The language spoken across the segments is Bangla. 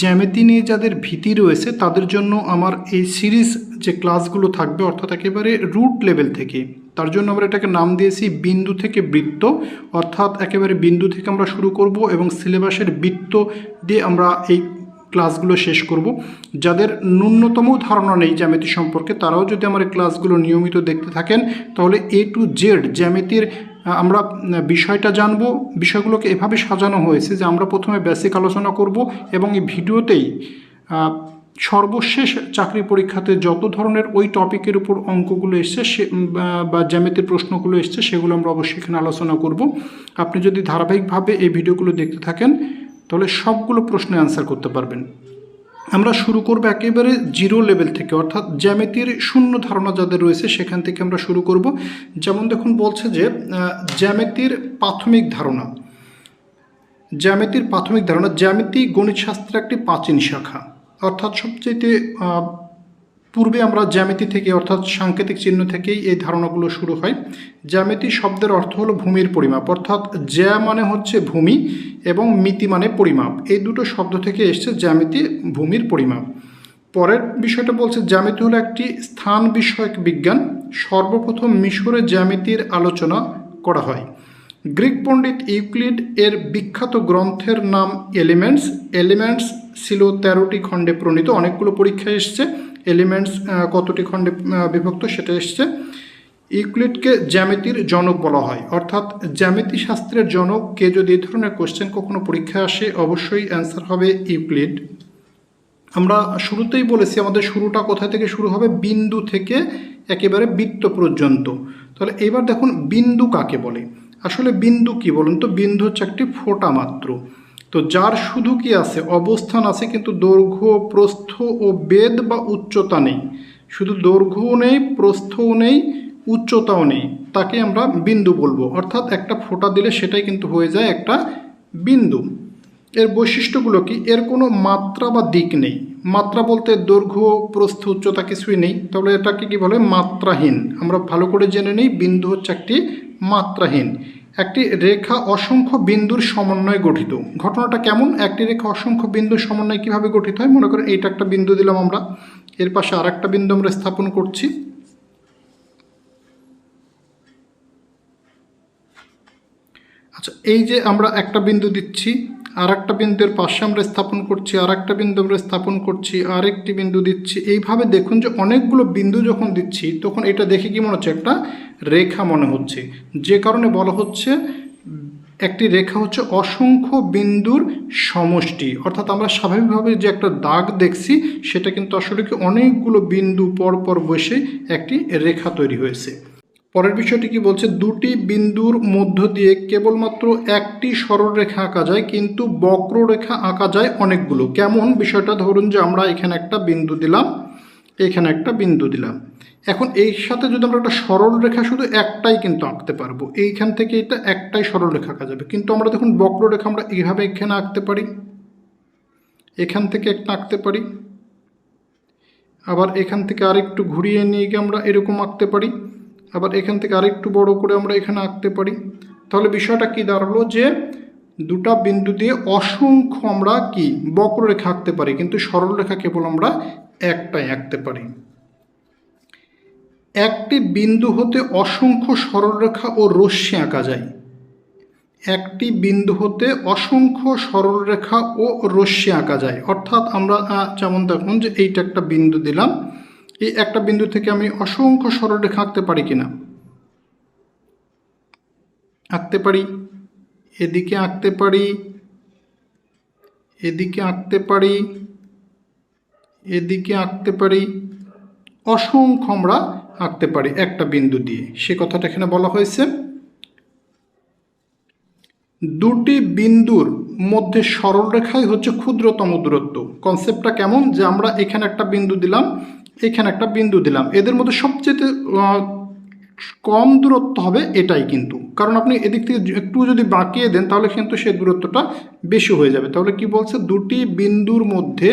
জ্যামিতি নিয়ে যাদের ভীতি রয়েছে, তাদের জন্য আমার এই সিরিজ যে ক্লাসগুলো থাকবে, অর্থাৎ একেবারে রুট লেভেল থেকে, তার জন্য আমরা এটাকে নাম দিয়েছি বিন্দু থেকে বৃত্ত, অর্থাৎ একেবারে বিন্দু থেকে আমরা শুরু করব এবং সিলেবাসের বৃত্ত দিয়ে আমরা এই ক্লাসগুলো শেষ করব। যাদের ন্যূনতম ধারণা নেই জ্যামিতি সম্পর্কে, তারাও যদি আমার ক্লাসগুলো নিয়মিত দেখতে থাকেন, তাহলে এ টু জেড জ্যামিতির আমরা বিষয়টা জানব, বিষয়গুলোকে এভাবে সাজানো হয়েছে যে আমরা প্রথমে বেসিক আলোচনা করব এবং এই ভিডিওতেই সর্বশেষ চাকরি পরীক্ষাতে যত ধরনের ওই টপিকের উপর অঙ্কগুলো এসছে, সে বা- জ্যামিতির প্রশ্নগুলো এসছে, সেগুলো আমরা অবশ্যই এখানে আলোচনা করব। আপনি যদি ধারাবাহিকভাবে এই ভিডিওগুলো দেখতে থাকেন, তাহলে সবগুলো প্রশ্নে অ্যান্সার করতে পারবেন। আমরা শুরু করব একেবারে জিরো লেভেল থেকে, অর্থাৎ জ্যামিতির শূন্য ধারণা যাদের রয়েছে সেখান থেকে আমরা শুরু করব। যেমন দেখুন বলছে যে জ্যামিতির প্রাথমিক ধারণা। জ্যামিতির প্রাথমিক ধারণা, জ্যামিতি গণিত শাস্ত্রের একটি প্রাচীন শাখা। অর্থাৎ সবচেয়ে পূর্বে আমরা জ্যামিতি থেকে অর্থাৎ সাংকেতিক চিহ্ন থেকেই এই ধারণাগুলো শুরু হয়। জ্যামিতি শব্দের অর্থ হলো ভূমির পরিমাপ, অর্থাৎ জ্যা মানে হচ্ছে ভূমি এবং মিতি মানে পরিমাপ। এই দুটো শব্দ থেকে এসছে জ্যামিতি, ভূমির পরিমাপ। পরের বিষয়টা বলছে, জ্যামিতি হলো একটি স্থান বিষয়ক বিজ্ঞান। সর্বপ্রথম মিশরে জ্যামিতির আলোচনা করা হয়। গ্রিক পণ্ডিত ইউক্লিড এর বিখ্যাত গ্রন্থের নাম এলিমেন্টস। এলিমেন্টস ছিল তেরোটি খণ্ডে প্রণীত, অনেকগুলো পরীক্ষায় এসছে। এলিমেন্টস কতটি খণ্ডে বিভক্ত সেটা এসছে। ইউক্লিডকে জ্যামিতির জনক বলা হয়। অর্থাৎ জ্যামিতি শাস্ত্রের জনক, কে যদি এই ধরনের কোশ্চেন কখনো পরীক্ষায় আসে, অবশ্যই অ্যান্সার হবে ইউক্লিড। আমরা শুরুতেই বলেছি, আমাদের শুরুটা কোথা থেকে শুরু হবে? বিন্দু থেকে একেবারে বৃত্ত পর্যন্ত। তাহলে এবার দেখুন, বিন্দু কাকে বলে? আসলে বিন্দু কি বলুন তো? বিন্দু হচ্ছে একটি ফোঁটা মাত্র। তো যার শুধু কি আছে? অবস্থান আছে কিন্তু দৈর্ঘ্য, প্রস্থ ও বেদ বা উচ্চতা নেই। শুধু দৈর্ঘ্যও নেই, প্রস্থও নেই, উচ্চতাও নেই। তাকে আমরা বিন্দু বলব। অর্থাৎ একটা ফোঁটা দিলে সেটাই কিন্তু হয়ে যায় একটা বিন্দু। এর বৈশিষ্ট্যগুলো কি? এর কোনো মাত্রা বা দিক নেই। মাত্রা বলতে দৈর্ঘ্য, প্রস্থ, উচ্চতা কিছুই নেই। তাহলে এটাকে কি বলে? মাত্রাহীন। আমরা ভালো করে জেনে নিই, বিন্দু হচ্ছে একটি মাত্রাহীন। একটি রেখা অসংখ্য বিন্দুর সমন্বয়ে গঠিত। ঘটনাটা কেমন? একটি রেখা অসংখ্য বিন্দুর সমন্বয়ে কীভাবে গঠিত হয়? মনে করেন এইটা একটা বিন্দু দিলাম আমরা। এর পাশে আর একটা বিন্দু আমরা স্থাপন করছি। আচ্ছা এই যে আমরা একটা বিন্দু দিচ্ছি আর একটা বিন্দুর পাশে আমরা স্থাপন করছি আর একটা বিন্দু আমরা স্থাপন করছি আর একটি বিন্দু দিচ্ছি। এইভাবে দেখুন যে অনেকগুলো বিন্দু যখন দিচ্ছি, তখন এটা দেখে কি মনে হচ্ছে একটা রেখা মনে হচ্ছে। যে কারণে বলা হচ্ছে একটি রেখা হচ্ছে অসংখ্য বিন্দুর সমষ্টি। অর্থাৎ আমরা স্বাভাবিকভাবে যে একটা দাগ দেখছি, সেটা কিন্তু আসলে কি অনেকগুলো বিন্দু পর পর বসে একটি রেখা তৈরি হয়েছে। পরের বিষয়টি কি বলছে? দুটি বিন্দুর মধ্য দিয়ে কেবলমাত্র একটি সরলরেখা আঁকা যায়, কিন্তু বক্ররেখা আঁকা যায় অনেকগুলো। কেমন? বিষয়টা ধরুন যে আমরা এখানে একটা বিন্দু দিলাম, এখানে একটা বিন্দু দিলাম। এখন এই সাথে যদি আমরা একটা সরল রেখা শুধু একটাই কিন্তু আঁকতে পারব, এইখান থেকে এটা একটাই সরল রেখা আঁকা যাবে। কিন্তু আমরা দেখুন বক্ররেখা আমরা এইভাবে এখানে আঁকতে পারি, এখান থেকে একটা আঁকতে পারি, আবার এখান থেকে আরেকটু ঘুরিয়ে নিয়ে গিয়ে আমরা এরকম আঁকতে পারি। আবার এখান থেকে আরেকটু বড় করে আমরা এখানে আঁকতে পারি। তাহলে বিষয়টা কি দাঁড়াল যে দুটা বিন্দু দিয়ে অসংখ্য আমরা কি বক্ররেখা আঁকতে পারি, কিন্তু সরলরেখা কেবল আমরা একটাই আঁকতে পারি। একটি বিন্দু হতে অসংখ্য সরলরেখা ও রশ্মি আঁকা যায়। একটি বিন্দু হতে অসংখ্য সরলরেখা ও রশ্মি আঁকা যায়। অর্থাৎ আমরা যেমন দেখুন যে এইটা একটা বিন্দু দিলাম এই একটা বিন্দু থেকে আমি অসংখ্য সরলরেখা আঁকতে পারি কিনা? আঁকতে পারি, এদিকে আঁকতে পারি, এদিকে আঁকতে পারি, এদিকে আঁকতে পারি, অসংখ্য আমরা আঁকতে পারি একটা বিন্দু দিয়ে। সে কথাটা এখানে বলা হয়েছে। দুটি বিন্দুর মধ্যে সরলরেখাই হচ্ছে ক্ষুদ্রতম দূরত্ব। কনসেপ্টটা কেমন? যে আমরা এখানে একটা বিন্দু দিলাম এখানে একটা বিন্দু দিলাম। এদের মধ্যে সবচেয়ে কম দূরত্ব হবে এটাই কিন্তু। কারণ আপনি এদিক থেকে একটু যদি বাঁকিয়ে দেন, তাহলে কিন্তু সেই দূরত্বটা বেশি হয়ে যাবে। তাহলে কি বলছে? দুটি বিন্দুর মধ্যে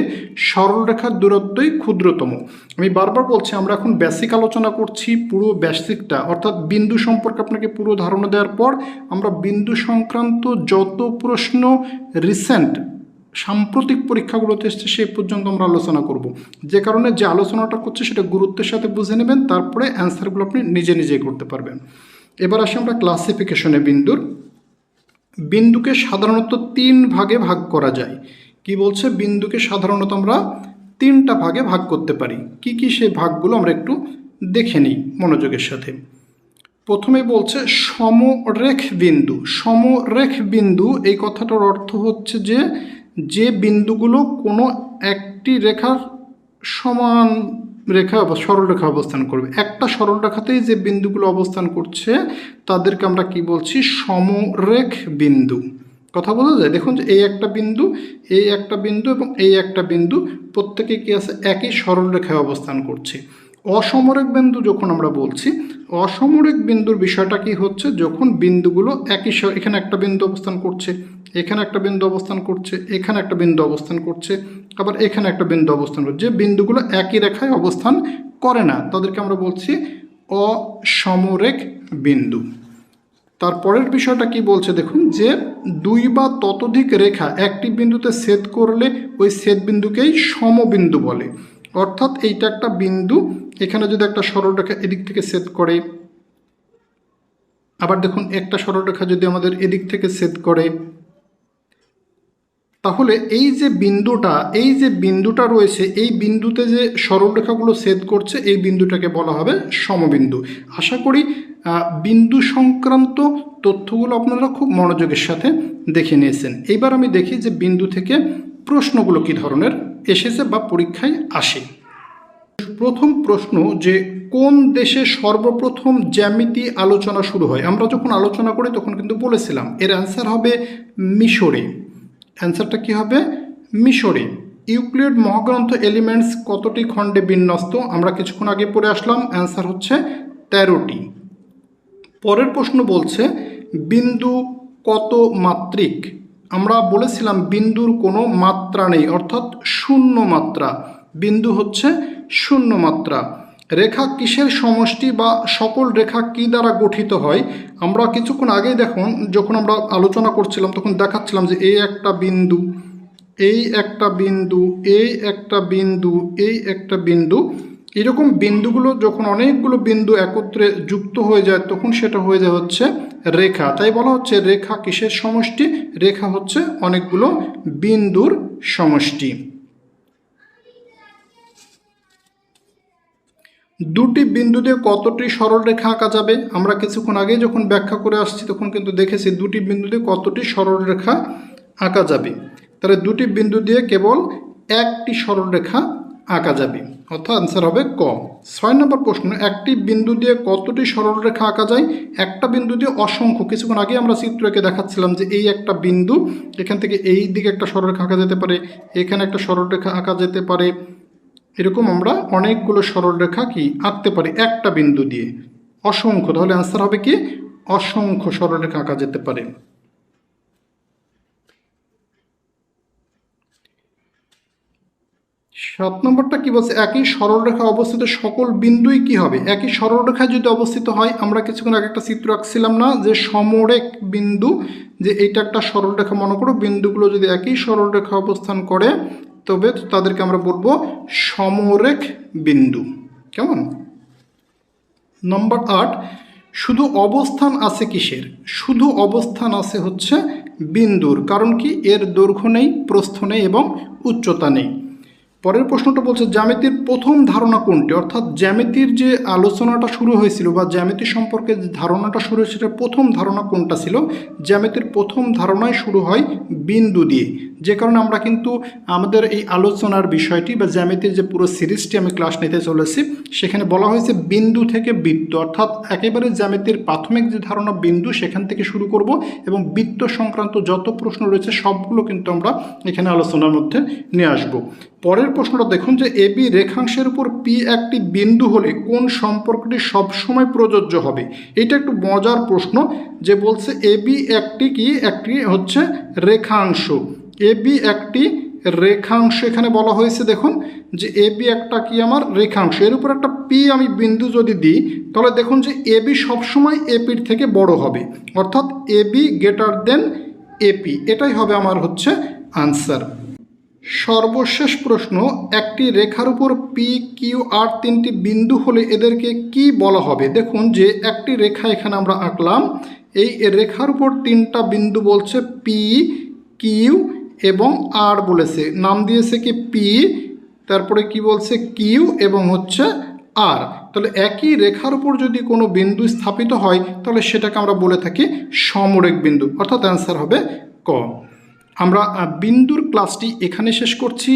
সরলরেখার দূরত্বই ক্ষুদ্রতম। আমি বারবার বলছি, আমরা এখন বেসিক আলোচনা করছি পুরো বেসিকটা অর্থাৎ বিন্দু সম্পর্কে আপনাকে পুরো ধারণা দেওয়ার পর আমরা বিন্দু সংক্রান্ত যত প্রশ্ন রিসেন্ট সাম্প্রতিক পরীক্ষাগুলোতে এসছে সেই পর্যন্ত আমরা আলোচনা করব। যে কারণে যে আলোচনাটা করছে, সেটা গুরুত্বের সাথে বুঝে নেবেন, তারপরে অ্যান্সারগুলো আপনি নিজে নিজেই করতে পারবেন। এবার আসি আমরা ক্লাসিফিকেশনে বিন্দুর। বিন্দুকে সাধারণত তিন ভাগে ভাগ করা যায়। কি বলছে? বিন্দুকে সাধারণত আমরা তিনটা ভাগে ভাগ করতে পারি। কি কি সেই ভাগগুলো আমরা একটু দেখে নিই মনোযোগের সাথে। প্রথমে বলছে সমরেখ বিন্দু। সমরেখ বিন্দু, এই কথাটার অর্থ হচ্ছে যে যে বিন্দুগুলো কোনো একটি রেখার সমান রেখা বা সরলরেখা অবস্থান করবে। একটা সরলরেখাতেই যে বিন্দুগুলো অবস্থান করছে, তাদেরকে আমরা কি বলছি? সমরেখ বিন্দু। কথা বোঝা যায়? দেখুন যে এই একটা বিন্দু, এই একটা বিন্দু এবং এই একটা বিন্দু প্রত্যেকে কি আছে? একই সরলরেখায় অবস্থান করছে। অসমরেখ বিন্দু যখন আমরা বলছি, অসমরেখ বিন্দুর বিষয়টা কি হচ্ছে? যখন বিন্দুগুলো একই এখানে একটা বিন্দু অবস্থান করছে। এখানে একটা বিন্দু অবস্থান করছে, এখানে একটা বিন্দু অবস্থান করছে, আবার এখানে একটা বিন্দু অবস্থান করছে। যে বিন্দুগুলো একই রেখায় অবস্থান করে না, তাদেরকে আমরা বলছি অসমরেখ বিন্দু। তারপরের বিষয়টা কি বলছে দেখুন, যে দুই বা ততোধিক রেখা একটি বিন্দুতে ছেদ করলে ওই ছেদ বিন্দুকেই সমবিন্দু বলে। অর্থাৎ এইটা একটা বিন্দু, এখানে যদি একটা সরলরেখা এদিক থেকে ছেদ করে, আবার দেখুন একটা সরলরেখা যদি আমাদের এদিক থেকে ছেদ করে তাহলে এই যে বিন্দুটা, এই যে বিন্দুটা রয়েছে, এই বিন্দুতে যে সরলরেখাগুলো ছেদ করছে, এই বিন্দুটাকে বলা হবে সমবিন্দু। আশা করি বিন্দু সংক্রান্ত তথ্যগুলো আপনারা খুব মনোযোগের সাথে দেখে নিয়েছেন। এইবার আমি দেখি যে বিন্দু থেকে প্রশ্নগুলো কী ধরনের এসেছে বা পরীক্ষায় আসে। প্রথম প্রশ্ন যে কোন দেশে সর্বপ্রথম জ্যামিতি আলোচনা শুরু হয়? আমরা যখন আলোচনা করি, তখন কিন্তু বলেছিলাম, এর অ্যান্সার হবে মিশরে। অ্যান্সারটা কি হবে? মিশরে। ইউক্লিড মহাগ্রন্থ এলিমেন্টস কতটি খণ্ডে বিন্যস্ত? আমরা কিছুক্ষণ আগে পড়ে আসলাম অ্যান্সার হচ্ছে তেরোটি। পরের প্রশ্ন বলছে, বিন্দু কত মাত্রিক? আমরা বলেছিলাম বিন্দুর কোনো মাত্রা নেই, অর্থাৎ শূন্য মাত্রা। বিন্দু হচ্ছে শূন্য মাত্রা। রেখা কিসের সমষ্টি বা সকল রেখা কি দ্বারা গঠিত হয়? আমরা কিছুক্ষণ আগেই দেখুন, যখন আমরা আলোচনা করছিলাম, তখন দেখাচ্ছিলাম যে এই একটা বিন্দু, এই একটা বিন্দু, এই একটা বিন্দু, এই একটা বিন্দু। এরকম বিন্দুগুলো যখন অনেকগুলো বিন্দু একত্রে যুক্ত হয়ে যায়, তখন সেটা হয়ে যায় হচ্ছে রেখা। তাই বলা হচ্ছে রেখা কিসের সমষ্টি? রেখা হচ্ছে অনেকগুলো বিন্দুর সমষ্টি। দুটি বিন্দু দিয়ে কতটি সরলরেখা আঁকা যাবে? আমরা কিছুক্ষণ আগে যখন ব্যাখ্যা করে আসছি, তখন কিন্তু দেখেছি দুটি বিন্দু দিয়ে কতটি সরলরেখা আঁকা যাবে। তাহলে দুটি বিন্দু দিয়ে কেবল একটি সরলরেখা আঁকা যাবে। অর্থাৎ আনসার হবে ক। ছয় নম্বর প্রশ্ন, একটি বিন্দু দিয়ে কতটি সরলরেখা আঁকা যায়? একটা বিন্দু দিয়ে অসংখ্য। কিছুক্ষণ আগে আমরা চিত্রকে দেখাচ্ছিলাম যে এই একটা বিন্দু, এখান থেকে এই দিকে একটা সরলরেখা আঁকা যেতে পারে, এখানে একটা সরলরেখা আঁকা যেতে পারে। এরকম আমরা অনেকগুলো সরলরেখা কি আঁকতে পারি একটা বিন্দু দিয়ে। অসংখ্য, তাহলে অ্যান্সার হবে কি? অসংখ্য সরলরেখা আঁকা যেতে পারে। সাত নম্বরটা কি বলছে? একই সরলরেখা অবস্থিত সকল বিন্দুই কি হবে? একই সরলরেখায় যদি অবস্থিত হয়, আমরা কিছুক্ষণ আগে একটা চিত্র আঁকছিলাম না যে সমরেক বিন্দু, যে এইটা একটা সরলরেখা মনে করো, বিন্দুগুলো যদি একই সরলরেখা অবস্থান করে তবে তাদেরকে আমরা বলব সমরেখ বিন্দু। কেমন? নম্বর আট শুধু অবস্থান আছে কিসের? শুধু অবস্থান আছে হচ্ছে বিন্দুর। কারণ কি? এর দৈর্ঘ্য নেই, প্রস্থ নেই এবং উচ্চতা নেই। পরের প্রশ্নটা বলছে, জ্যামিতির প্রথম ধারণা কোনটি? অর্থাৎ জ্যামিতির যে আলোচনাটা শুরু হয়েছিল বা জ্যামিতি সম্পর্কে যে ধারণাটা শুরু হয়েছিল প্রথম ধারণা কোনটা ছিল? জ্যামিতির প্রথম ধারণাই শুরু হয় বিন্দু দিয়ে। যে কারণে আমরা কিন্তু আমাদের এই আলোচনার বিষয়টি বা জ্যামিতির যে পুরো সিরিজটি আমি ক্লাস নিতে চলেছি, সেখানে বলা হয়েছে বিন্দু থেকে বৃত্ত। অর্থাৎ একেবারে জ্যামিতির প্রাথমিক যে ধারণা বিন্দু, সেখান থেকে শুরু করব এবং বৃত্ত সংক্রান্ত যত প্রশ্ন রয়েছে, সবগুলো কিন্তু আমরা এখানে আলোচনার মধ্যে নিয়ে আসব। পরের প্রশ্নটা দেখুন যে এবি রেখাংশের উপর পি একটি বিন্দু হলে কোন সম্পর্কটি সবসময় প্রযোজ্য হবে? এটা একটু মজার প্রশ্ন যে বলছে এবি একটি কি? একটি হচ্ছে রেখাংশ। এবি একটি রেখাংশ এখানে বলা হয়েছে দেখুন যে এবি একটা কি আমার রেখাংশ। এর উপর একটা পি আমি বিন্দু যদি দিই, তাহলে দেখুন যে এবি সবসময় এপির থেকে বড় হবে। অর্থাৎ এবি গ্রেটার দেন এপি এটাই হবে আমার হচ্ছে আনসার সর্বশেষ প্রশ্ন, একটি রেখার উপর পি কিউ আর তিনটি বিন্দু হলে এদেরকে কি বলা হবে? দেখুন যে একটি রেখা এখানে আমরা আঁকলাম, এই রেখার উপর তিনটা বিন্দু বলছে পি কিউ এবং আর বলেছে। নাম দিয়েছে কি পি তারপরে কি বলছে কিউ এবং হচ্ছে আর তাহলে একই রেখার উপর যদি কোনো বিন্দু স্থাপিত হয়, তাহলে সেটাকে আমরা বলে থাকি সমরেক বিন্দু। অর্থাৎ অ্যান্সার হবে ক। আমরা বিন্দুর ক্লাসটি এখানে শেষ করছি।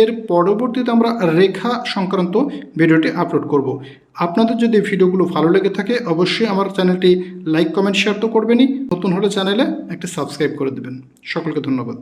এর পরবর্তীতে আমরা রেখা সংক্রান্ত ভিডিওটি আপলোড করব। আপনাদের যদি ভিডিওগুলো ভালো লেগে থাকে, অবশ্যই আমার চ্যানেলটি লাইক, কমেন্ট শেয়ার তো করবেনই। নতুন হলে চ্যানেলে একটা সাবস্ক্রাইব করে দেবেন। সকলকে ধন্যবাদ।